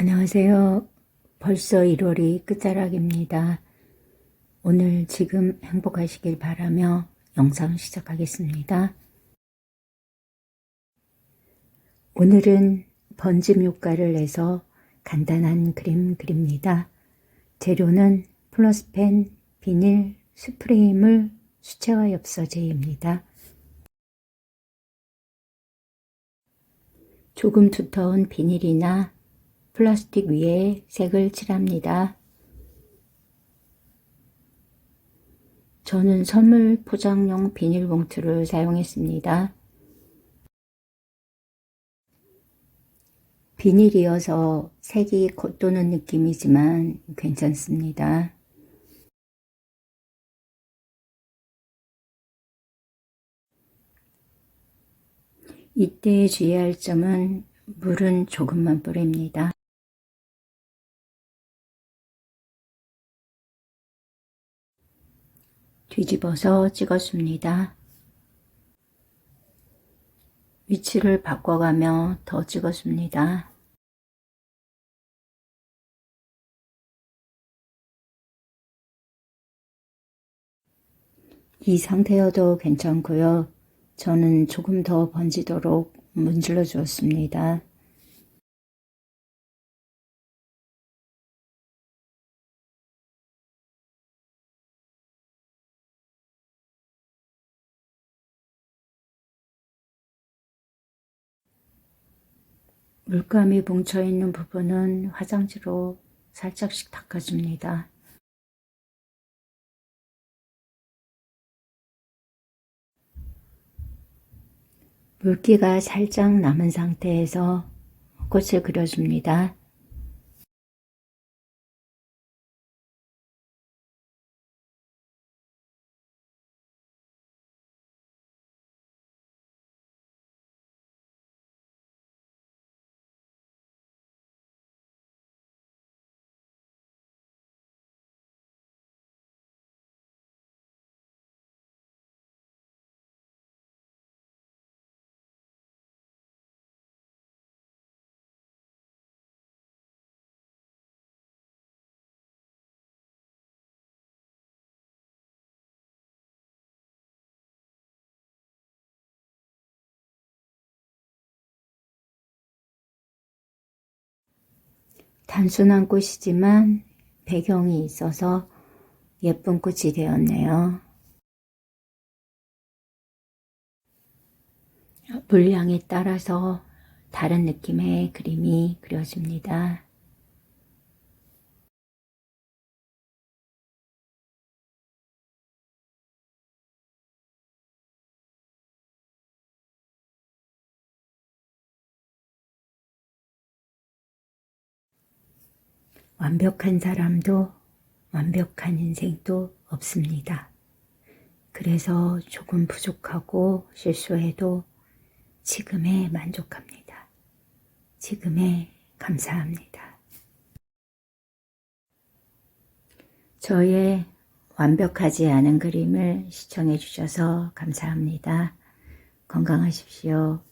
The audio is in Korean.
안녕하세요. 벌써 1월이 끝자락입니다. 오늘 지금 행복하시길 바라며 영상 시작하겠습니다. 오늘은 번짐 효과를 내서 간단한 그림 그립니다. 재료는 플러스펜, 비닐, 스프레이물, 수채화 엽서제입니다. 조금 두터운 비닐이나 플라스틱 위에 색을 칠합니다. 저는 선물 포장용 비닐봉투를 사용했습니다. 비닐이어서 색이 겉도는 느낌이지만 괜찮습니다. 이때 주의할 점은 물은 조금만 뿌립니다. 뒤집어서 찍었습니다. 위치를 바꿔가며 더 찍었습니다. 이 상태여도 괜찮고요. 저는 조금 더 번지도록 문질러 주었습니다. 물감이 뭉쳐있는 부분은 화장지로 살짝씩 닦아줍니다. 물기가 살짝 남은 상태에서 꽃을 그려줍니다. 단순한 꽃이지만 배경이 있어서 예쁜 꽃이 되었네요. 물량에 따라서 다른 느낌의 그림이 그려집니다. 완벽한 사람도 완벽한 인생도 없습니다. 그래서 조금 부족하고 실수해도 지금에 만족합니다. 지금에 감사합니다. 저의 완벽하지 않은 그림을 시청해 주셔서 감사합니다. 건강하십시오.